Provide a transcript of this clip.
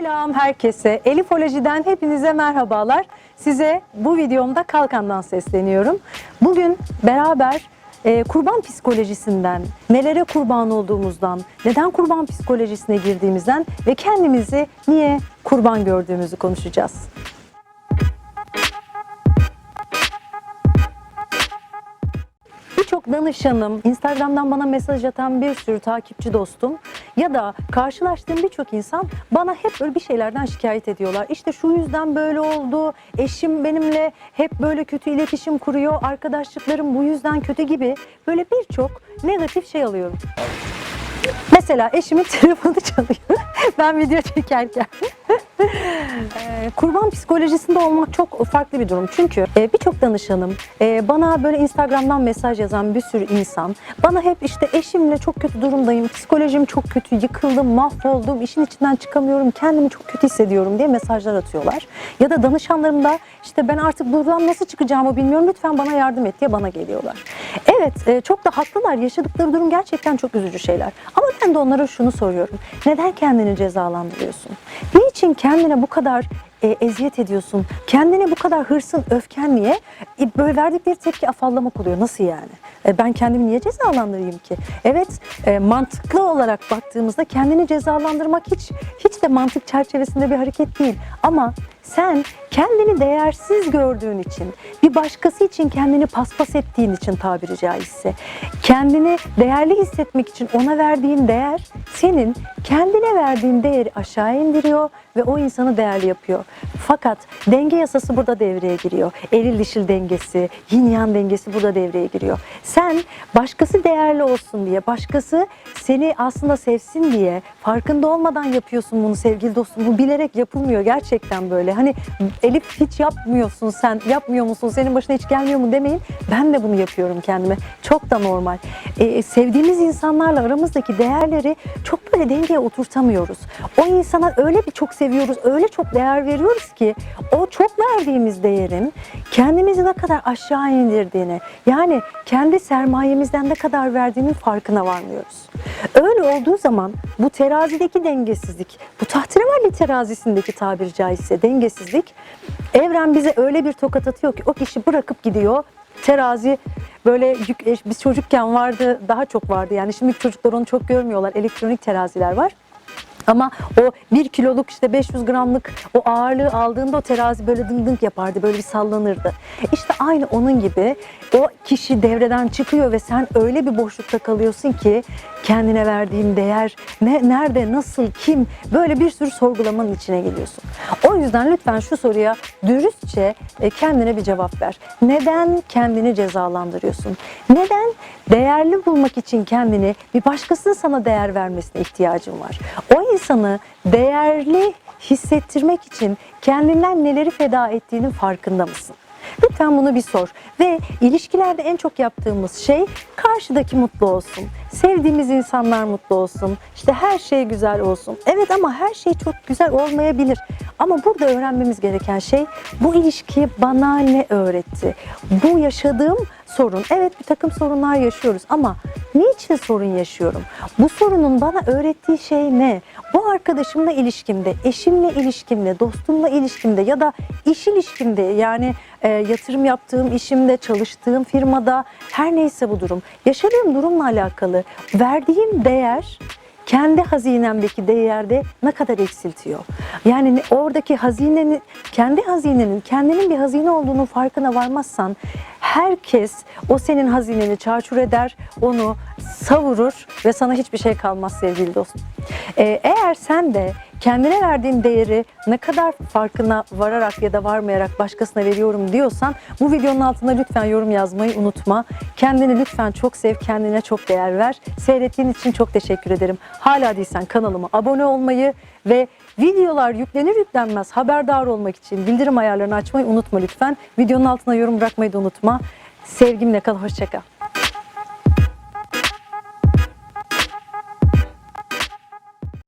Selam herkese. Elifoloji'den hepinize merhabalar. Size bu videomda Kalkan'dan sesleniyorum. Bugün beraber e, kurban psikolojisinden, nelere kurban olduğumuzdan, neden kurban psikolojisine girdiğimizden ve kendimizi niye kurban gördüğümüzü konuşacağız. Danışanım, Instagram'dan bana mesaj atan bir sürü takipçi dostum ya da karşılaştığım birçok insan bana hep böyle bir şeylerden şikayet ediyorlar. İşte şu yüzden böyle oldu, eşim benimle hep böyle kötü iletişim kuruyor, arkadaşlıklarım bu yüzden kötü gibi böyle birçok negatif şey alıyorum. Mesela eşimin telefonu çalıyor. ben video çekerken. Ee, kurban psikolojisinde olmak çok farklı bir durum. Çünkü e, birçok danışanım, e, bana böyle Instagram'dan mesaj yazan bir sürü insan, bana hep işte eşimle çok kötü durumdayım, psikolojim çok kötü, yıkıldım, mahvoldum, işin içinden çıkamıyorum, kendimi çok kötü hissediyorum diye mesajlar atıyorlar. Ya da danışanlarım da işte ben artık buradan nasıl çıkacağımı bilmiyorum, lütfen bana yardım et diye bana geliyorlar. Evet, e, çok da haklılar. Yaşadıkları durum gerçekten çok üzücü şeyler. Ama ben de onlara şunu soruyorum. Neden kendini cezalandırıyorsun? Niçin kendine bu kadar e, eziyet ediyorsun? Kendine bu kadar hırsın, öfken niye? E, böyle verdikleri tepki afallamak oluyor. Nasıl yani? E, ben kendimi niye cezalandırayım ki? Evet, e, mantıklı olarak baktığımızda kendini cezalandırmak hiç hiç de mantık çerçevesinde bir hareket değil. Ama sen kendini değersiz gördüğün için, bir başkası için kendini paspas ettiğin için tabiri caizse, kendini değerli hissetmek için ona verdiğin değer, senin kendine verdiğin değeri aşağı indiriyor ve o insanı değerli yapıyor. Fakat denge yasası burada devreye giriyor. Eril dişil dengesi, yin yang dengesi burada devreye giriyor. Sen başkası değerli olsun diye, başkası seni aslında sevsin diye farkında olmadan yapıyorsun bunu sevgili dostum. Bu bilerek yapılmıyor gerçekten böyle. Hani Elif hiç yapmıyorsun sen, yapmıyor musun, senin başına hiç gelmiyor mu demeyin. Ben de bunu yapıyorum kendime. Çok da normal. Ee, sevdiğimiz insanlarla aramızdaki değerleri çok böyle dengeye oturtamıyoruz. O insana öyle bir çok seviyoruz, öyle çok değer veriyoruz ki o çok verdiğimiz değerin kendimizi ne kadar aşağı indirdiğini, yani kendi sermayemizden ne kadar verdiğinin farkına varmıyoruz. Öyle olduğu zaman bu terazideki dengesizlik, bu tahterevalli terazisindeki tabiri caizse dengesizlik, evren bize öyle bir tokat atıyor ki o kişi bırakıp gidiyor. Terazi böyle biz çocukken vardı daha çok vardı yani şimdi çocuklar onu çok görmüyorlar elektronik teraziler var. Ama o bir kiloluk işte 500 gramlık o ağırlığı aldığında o terazi böyle dın dın yapardı, böyle bir sallanırdı. İşte aynı onun gibi o kişi devreden çıkıyor ve sen öyle bir boşlukta kalıyorsun ki kendine verdiğin değer ne, nerede, nasıl, kim böyle bir sürü sorgulamanın içine geliyorsun. O yüzden lütfen şu soruya dürüstçe e, kendine bir cevap ver. Neden kendini cezalandırıyorsun? Neden değerli bulmak için kendini bir başkasının sana değer vermesine ihtiyacın var? O insanı değerli hissettirmek için kendinden neleri feda ettiğinin farkında mısın? Lütfen bunu bir sor. Ve ilişkilerde en çok yaptığımız şey karşıdaki mutlu olsun. Sevdiğimiz insanlar mutlu olsun. İşte her şey güzel olsun. Evet ama her şey çok güzel olmayabilir. Ama burada öğrenmemiz gereken şey bu ilişki bana ne öğretti? Bu yaşadığım sorun. Evet bir takım sorunlar yaşıyoruz ama niçin sorun yaşıyorum? Bu sorunun bana öğrettiği şey ne? Bu arkadaşımla ilişkimde, eşimle ilişkimde, dostumla ilişkimde ya da iş ilişkimde yani e, yatırım yaptığım işimde, çalıştığım firmada her neyse bu durum. Yaşadığım durumla alakalı verdiğim değer kendi hazinemdeki değerde ne kadar eksiltiyor. Yani oradaki hazinenin, kendi hazinenin, kendinin bir hazine olduğunu farkına varmazsan herkes o senin hazineni çarçur eder, onu savurur ve sana hiçbir şey kalmaz sevgili dostum. Ee, eğer sen de kendine verdiğin değeri ne kadar farkına vararak ya da varmayarak başkasına veriyorum diyorsan bu videonun altına lütfen yorum yazmayı unutma. Kendini lütfen çok sev, kendine çok değer ver. Seyrettiğin için çok teşekkür ederim. Hala değilsen kanalıma abone olmayı ve videolar yüklenir yüklenmez haberdar olmak için bildirim ayarlarını açmayı unutma lütfen. Videonun altına yorum bırakmayı da unutma. Sevgimle kal, hoşça kal.